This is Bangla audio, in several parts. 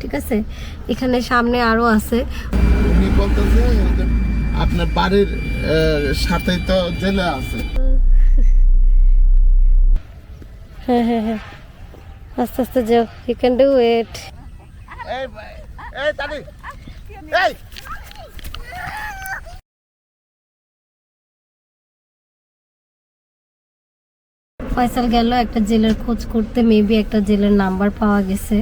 ঠিক আছে? এখানে সামনে আরও আছে। উনি বলতেছে আপনার বাড়ির সাথেই তো জেলে আছে। হ্যাঁ হ্যাঁ হ্যাঁ। আস্তে আস্তে যাও। ইউ ক্যান ডু ইট এই এই তাড়ি এই! ফয়সাল গেল একটা জেলের খোঁজ করতে মেবি একটা জেলের নাম্বার পাওয়া গেছে।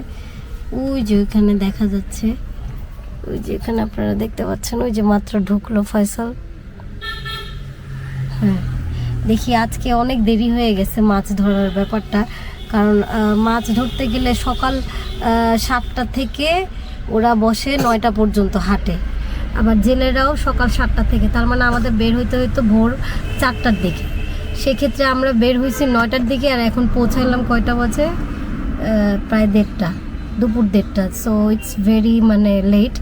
ওই যে ওইখানে দেখা যাচ্ছে। ওই যে এখানে আপনারা দেখতে পাচ্ছেন ওই যে মাত্র ঢুকলো ফয়সাল। হ্যাঁ। দেখি আজকে অনেক দেরি হয়ে গেছে মাছ ধরার ব্যাপারটা কারণ মাছ ধরতে গেলে সকাল সাতটা থেকে ওরা বসে নয়টা পর্যন্ত হাটে। আবার জেলেরাও সকাল সাতটা থেকে তার মানে আমাদের বের হইতে হইতো ভোর চারটার দিকে। সেক্ষেত্রে আমরা বের হয়েছি নয়টার দিকে আর এখন পৌঁছালাম কয়টা বাজে? প্রায় দেড়টা। দুপুর দেড়টা সো ইটস ভেরি মানে লেট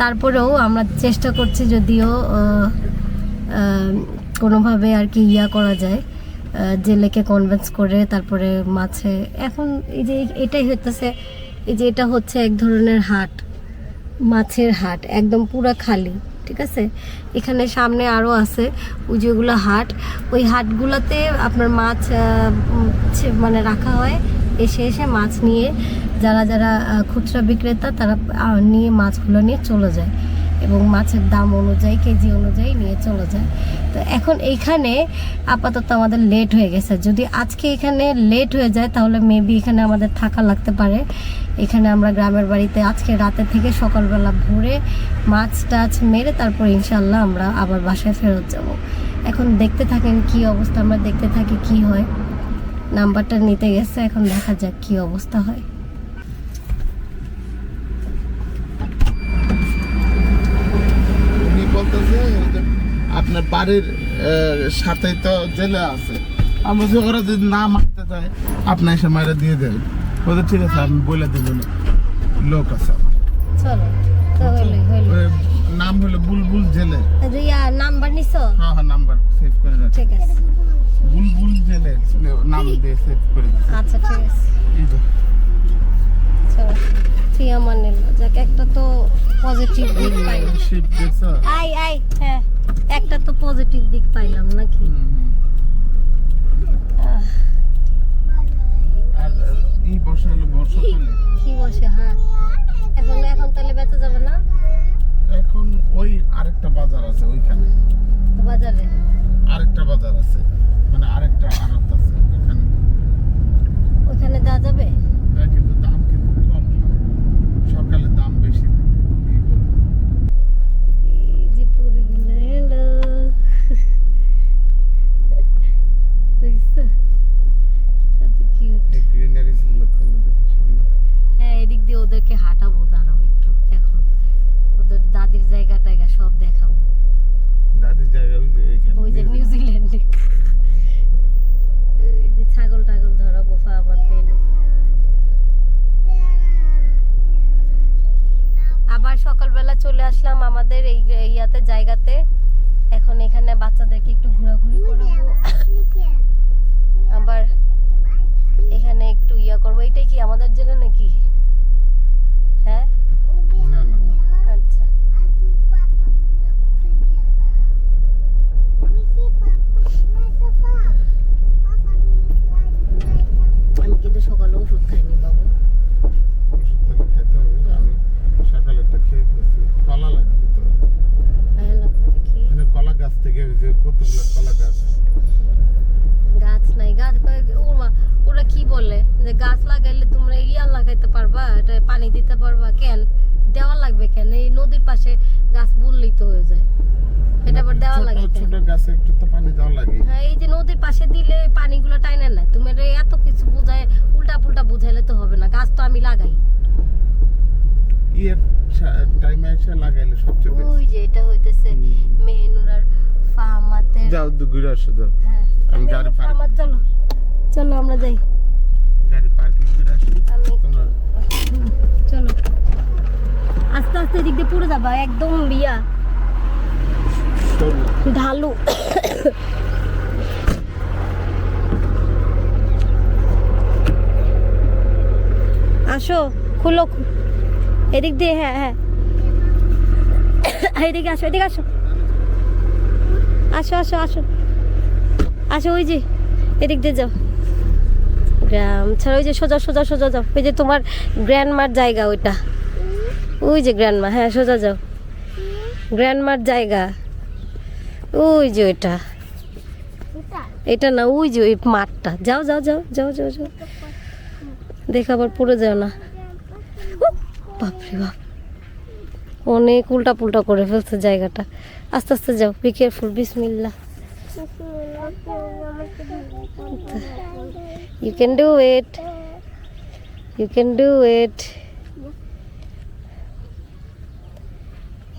তারপরেও আমরা চেষ্টা করছি যদিও কোনোভাবে আর কি ইয়া করা যায় জেলেকে কনভিন্স করে তারপরে মাছে। এখন এই যে এটাই হইতেছে, এই যে এটা হচ্ছে এক ধরনের হাট, মাছের হাট, একদম পুরা খালি, ঠিক আছে? এখানে সামনে আরও আছে, ওই যেগুলো হাট। ওই হাটগুলোতে আপনার মাছ মানে রাখা হয়, এসে এসে মাছ নিয়ে যারা যারা খুচরা বিক্রেতা, তারা নিয়ে মাছগুলো নিয়ে চলে যায় এবং মাছের দাম অনুযায়ী, কেজি অনুযায়ী নিয়ে চলে যায়। তো এখন এইখানে আপাতত আমাদের লেট হয়ে গেছে। যদি আজকে এখানে লেট হয়ে যায়, তাহলে মেবি এখানে আমাদের থাকা লাগতে পারে। এখানে আমরা গ্রামের বাড়িতে আজকে রাতে থেকে সকালবেলা ভোরে মাছ টাছ মেরে তারপর ইনশাল্লাহ আমরা আবার বাসায় ফেরত যাব। এখন দেখতে থাকেন কি অবস্থা, আমরা দেখতে থাকি কি হয়। নাম্বারটা নিতে গেছে, এখন দেখা যাক কি অবস্থা হয় উনি বলতেছে যে আপনার বাড়ির সাথেই তো জেলে আছে। আমরা যে ওরা যদি না মারতে চায় আপনি এসে মারা দিয়ে দেন। ওদের ঠিক আছে আমি বলে দিব লোক আছে আমার। নাম হলো বুলবুল জেলে। রিয়া নাম্বার নিছো? হ্যাঁ হ্যাঁ নাম্বার সেভ করে রাখছি। ঠিক আছে। বুলবুল জেলে নাম দিয়ে সেভ করে দিচ্ছি আচ্ছা ঠিক আছে। এই তো। চলো নিল। যাক একটা তো পজিটিভ দিক পাইলাম শিপ দেখছ আই আই হ্যাঁ পজিটিভ দিক পাইলাম নাকি? কি বসে হাট এখন এখন তাহলে বেঁচে যাবে না? এখন ওই আরেকটা বাজার আছে ওইখানে। বাজারে? আরেকটা বাজার আছে। মানে আরেকটা আড়ত আছে ওখানে ওখানে দেওয়া যাবে হ্যাঁ, কিন্তু দাম কিন্তু কম না সকালে দাম বেশি থাকে এই বলে। এই যে পুরীগুলো হ্যালো দেখছ কত কিউট এই গ্রিনারিজগুলো তাহলে দেখো সামনে। হ্যাঁ এদিক দিয়ে ওদেরকে হাঁটাবো দাঁড়াও একটু এখন ওদের দাদির জায়গা টায়গা সব দেখাবো দাদির জায়গা ওই যে এইখানে ওই যে নিউজি- নিউজিল্যান্ডে এই যে ছাগল টাগল ধরাবো ফাবাদ মেনু আবার সকালবেলা চলে আসলাম আমাদের এই ইয়াতে জায়গাতে এখন এখানে বাচ্চাদেরকে একটু ঘোরাঘুরি করব আবার এখানে একটু ইয়া করব এটাই কি আমাদের জেলা নাকি হ্যাঁ না না না আচ্ছা আমি কিন্তু সকালে ওষুধ খাইনি বাবু ওষুধ তাহলে খেতে হবে আমি সকালে একটা খেয়ে ফেলছি কলা লাগবে তো ভালো লাগবে দেখি এখানে কলা গাছ থেকে ওই যে কতগুলো কলা গাছ গাছ নাই গাছ কয়- ও মা ওরা কি বলে যে গাছ লাগাইলে তোমরা ইয়া লাগাইতে পারবা এটা পানি দিতে পারবা কেন দেওয়া লাগবে কেন এই নদীর পাশে গাছ বললেই তো হয়ে যায় এটা আবার দেওয়া ছোট- লাগে ছোট গাছে একটু তো পানি দেওয়া লাগে। হ্যাঁ এই যে নদীর পাশে দিলে পানিগুলো টাইনে নেয়। তুমি এত কিছু বোঝায় উল্টা পুল্টা বুঝাইলে তো হবে না গাছ তো আমি লাগাই। ইয়ের টাইমে এসে লাগাইলে সবচেয়ে বেশি ওই যে এটা হইতেছে মেহনুরার ফাহামাতের যাও দু ঘুরে আসো যাও। হ্যাঁ আমি গাড়ি পার্ক- ফাহামাত চলো। চলো আমরা যাই। গাড়ি পার্কিং করে আসো। তোমরা চলো। আস্তে আস্তে এদিক দিয়ে পুরো যাবা একদম বিয়া। ঢালু। আসো, খুলো। এদিক দিয়ে হ্যাঁ হ্যাঁ। এদিকে আসো এদিকে আসো। আসো আসো আসো। আসো, ওই যে, এদিক দিয়ে যাও। গ্রাম ছাড়া, ওই যে সোজা সোজা সোজা যাও। ওই যে তোমার গ্র্যান্ডমার জায়গা ওইটা। ওই যে গ্র্যান্ডমা হ্যাঁ সোজা যাও। গ্র্যান্ডমার জায়গা। ওই যে ওইটা। এটা? না ওই যে ওই মাঠটা। যাও যাও যাও যাও যাও যাও। দেখে আবার পড়ে যাও না। বাপরে বাপ। অনেক উল্টা পুল্টা করে ফেলছে জায়গাটা। আস্তে আস্তে যাও be careful Bismillah you can do it you can do it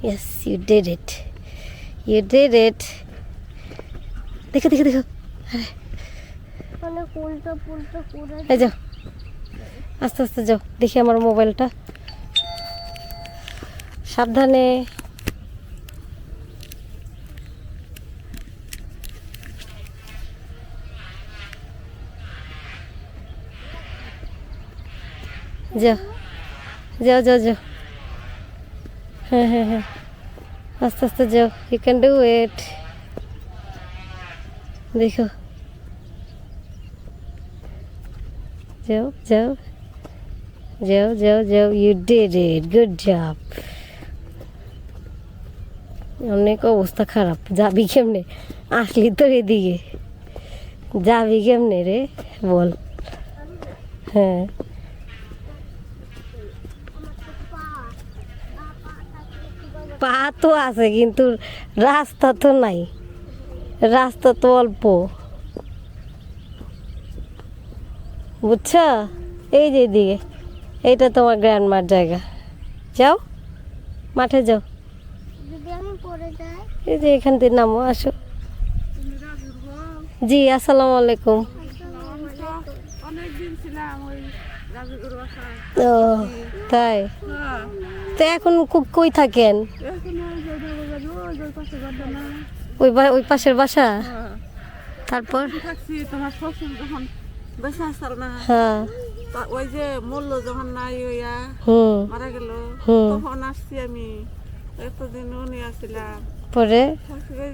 yes you did it you did it দেখো দেখো দেখো। করে এই যাও। আস্তে আস্তে যাও। দেখি আমার মোবাইলটা। সাবধানে। যাও। যাও যাও যাও। হ্যাঁ হ্যাঁ হ্যাঁ। আস্তে আস্তে যাও ইউ ক্যান ডু ইট দেখো যাও যাও যাও যাও যাও you did it good job অনেক অবস্থা খারাপ যাবি কেমনে আসলি তো এদিকে যাবি কেমনে রে বল হ্যাঁ পা তো আছে কিন্তু রাস্তা তো নাই। রাস্তা তো অল্প। বুঝছ? এই যে এদিকে এইটা তোমার গ্র্যান্ডমার জায়গা। যাও মাঠে যাও। এই যে এখান থেকে নামো আসো। জি আসসালামু আলাইকুম। ও তাই? তো এখন খুব কই থাকেন? ওই ওই পাশের বাসা। তারপর? তোমার শ্বশুর যখন বেঁচে আসল না হ্যাঁ। ওই যে মূল্য যখন নাই হুম। মারা গেল। তখন আসছি আমি এতদিন উনি আসছিলাম পরে?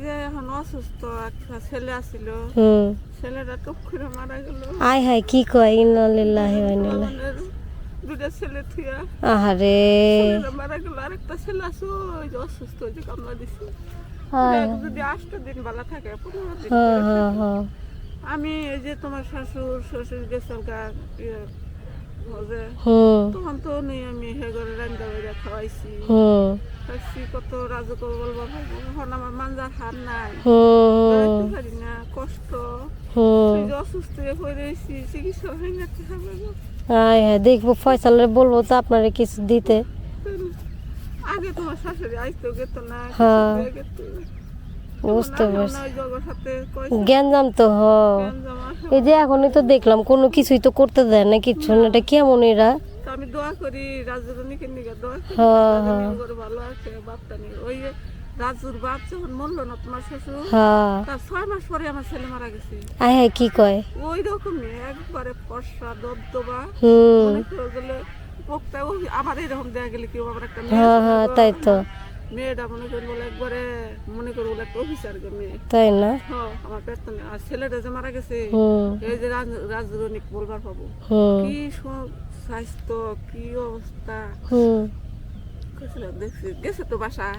যে এখন অসুস্থ একটা ছেলে আসছিল হুম। ছেলেটা টুক করে মারা গেল আয় হায়, কি কয়? ইন্নালিল্লাহি ওয়া ইন্না ইলাইহি আমাদের দুটা ছেলে থুয়া। আহারে। মারা গেল আরেকটা ছেলে আছে ওই যে অসুস্থ ওই যে কামলা দিছে। যদি আটটা দিন বেলা থাকে পনেরো দিন আমি এই যে তোমার শ্বশুর শ্বশুর গেছিল গা ইয়ে, তখন তো নেই আমি হে ঘরে রান্না বেড়ে খাওয়াইছি। খাইছি কত রাজুকে বলব এখন আমার মাঞ্জার হার নাই। পারি না কষ্ট। অসুস্থ হয়ে রয়েছি চিকিৎসা হয় হ্যাঁ দেখব ফয়সালের বলব তো আপনারে কিছু দিতে। আগে তোমার শাশুড়ি আইতো গেত না হ্যাঁ। বুঝতে পারছি। জ্ঞানজাম তো হ। এই যে এখনই তো দেখলাম কোনো কিছুই তো করতে দেয় না কিচ্ছু না। এটা কেমন এরা? আমি দোয়া করি রাজুরনিকে নিকে দোয়া করি হ্যাঁ, ভালো আছে বাপটা নিয়ে ওই রাজুর বাপ যখন মরলো না তোমার শ্বশুর হ্যাঁ। তার ছয় মাস পরে আমার ছেলে মারা গেছে। আয় হ্যাঁ কি কয়? ওই রকমই একবারে ফর্সা দবদবা। মনে করে গেলে পোকটা ওই আমার এরকম দেয়া গেলে কেউ আমার একটা হ্যাঁ হ্যাঁ তাই তো। মেয়েটা মনে করি বলে একবারে মনে করি বলে একটা অফিসার গো মেয়ে। তাই না? হ্যাঁ আমার নেই। আর ছেলেটা যে মারা গেছে এই যে রাজরনিক বলবার পাবো। কি স্বাস্থ্য কি অবস্থা।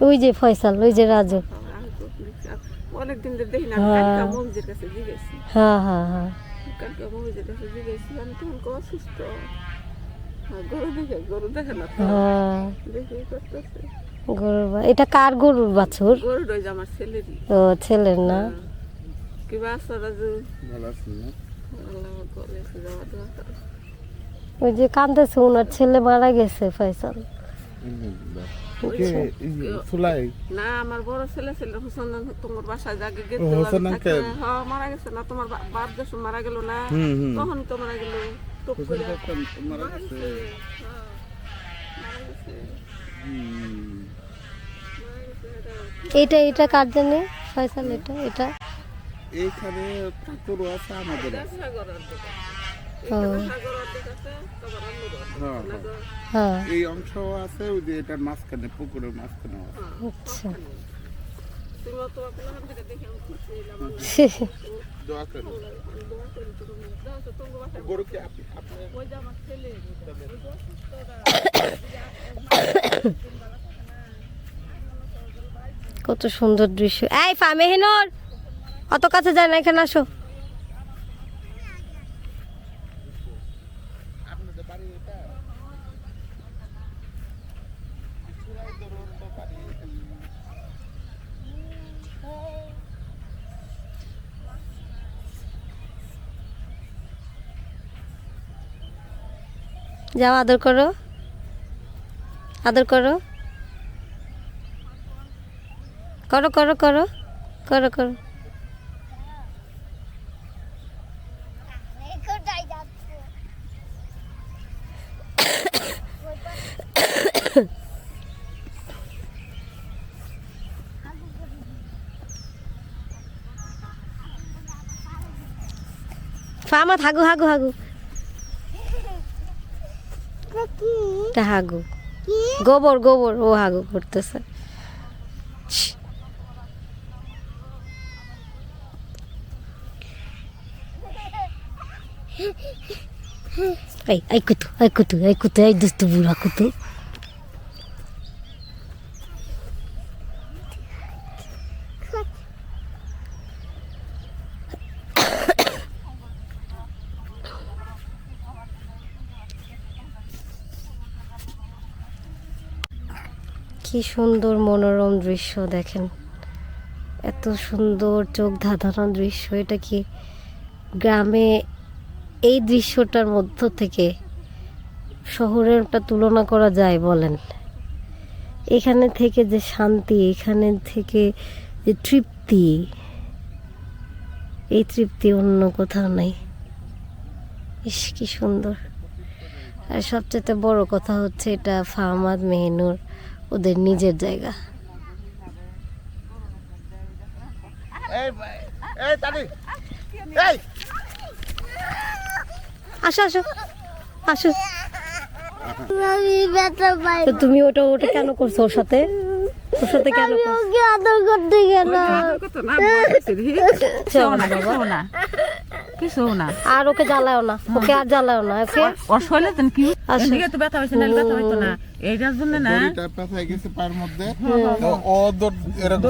ওই যে ফয়সাল ওই যে রাজু। অনেকদিন ধরে দেখি না হ্যাঁ। মঞ্জির কাছে জিগেছি হ্যাঁ হ্যাঁ হ্যাঁ। কালকা মঞ্জির কাছে জিগেছি আমি তখন অসুস্থ। আর গরু দেখে গরু দেখে না হ্যাঁ। দেখে গরুর বা- এটা কার গরুর বাছুর? ও ছেলের না। ওই যে কান্দেছে ওনার ছেলে মারা গেছে ফয়সাল। ফুলাই। না আমার বড় ছেলে ছিল হুসেন তোমার বাসায় জাগে ও, হোসেন আঙ্কেল। হ্যাঁ মারা গেছে না তোমার বাপ যখন মারা গেল না। তখন তো মারা গেল করে। মারা গেছে। এটা এটা কার জানে ফয়সাল এটা এটা? এইখানে ঠাকুর আছে আমাদের করার দোকান সাগর অর্ধেক আছে তারপর অন্য হ্যাঁ, হ্যাঁ। এই অংশ আছে ওই যে এটার মাঝখানে পুকুরের মাঝখানে আচ্ছা। কত সুন্দর দৃশ্য। এই ফামে ফামেহিনুর অত কাছে যায় না এখানে আসো আপনাদের বাড়ি এটা চূড়ায় ধরুন তো বাড়ি এখানে। যাও আদর করো। আদর করো। করো করো করো। করো করো। ফামা হাগু হাগু হাগু এটা কি এটা হাগু। গোবর গোবর, ও হাগু করতেছে। এই কুতু এই কুতু এই কুতু, এই দুস্তু বুড়া কুতু। কি সুন্দর মনোরম দৃশ্য দেখেন। এত সুন্দর চোখ ধাঁধানো দৃশ্য, এটা কি গ্রামে এই দৃশ্যটার মধ্য থেকে শহরেরটা তুলনা করা যায় বলেন? এখানে থেকে যে শান্তি, এখানে থেকে যে তৃপ্তি, এই তৃপ্তি অন্য কোথাও নাই। ইস, কি সুন্দর। আর সবচেয়ে বড় কথা হচ্ছে এটা ফাহমাদ মেহনুর। ওদের নিজের জায়গা। আসো আসো আসো। তুমি ওটা ওটা কেন করছ ওর সাথে? ওর সাথে কেন করতে গেল না। কিছু না। আর ওকে জ্বালাও না। ওকে আর জ্বালাও না ওকে? ওর শরীরে তো কি। এদিকে তো ব্যথা হয়েছে না ব্যথা হইতো না। এইটার জন্য না দড়িটা পেঁচায় গেছে পায়ের মধ্যে। তো ও দৌড় এরকম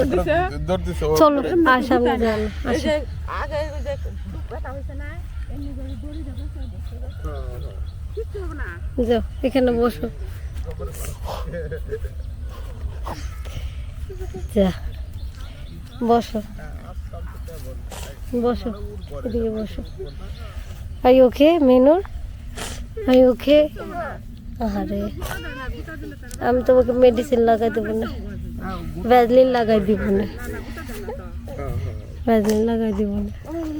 দৌড় দিছে? চলো আর সামনে যান এই আগে ব্যথা হয়েছে না এমনি করে দড়ি কিচ্ছু হবে না। যাও এখানে বসো। যা। বসো। বসো এদিকে বসো। আই ওকে মেনুর? I okay? আরে আমি তোমাকে মেডিসিন লাগাই দেবো না। ভ্যাজলিন লাগাই দিব না। ভ্যাজলিন লাগাই দিব না।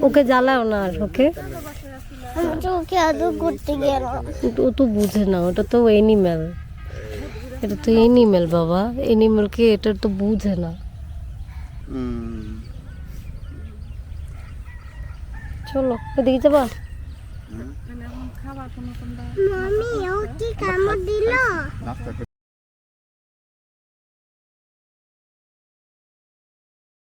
ওকে জ্বালাও না আর ওকে? ওকে আদর করতে গেল। ও তো বুঝে না ওটা তো এনিম্যাল এটা তো এনিম্যাল বাবা। এনিম্যালকে এটা তো বুঝে না। চলো ওদিকে যাবা? মামি ও কি কামড় দিল?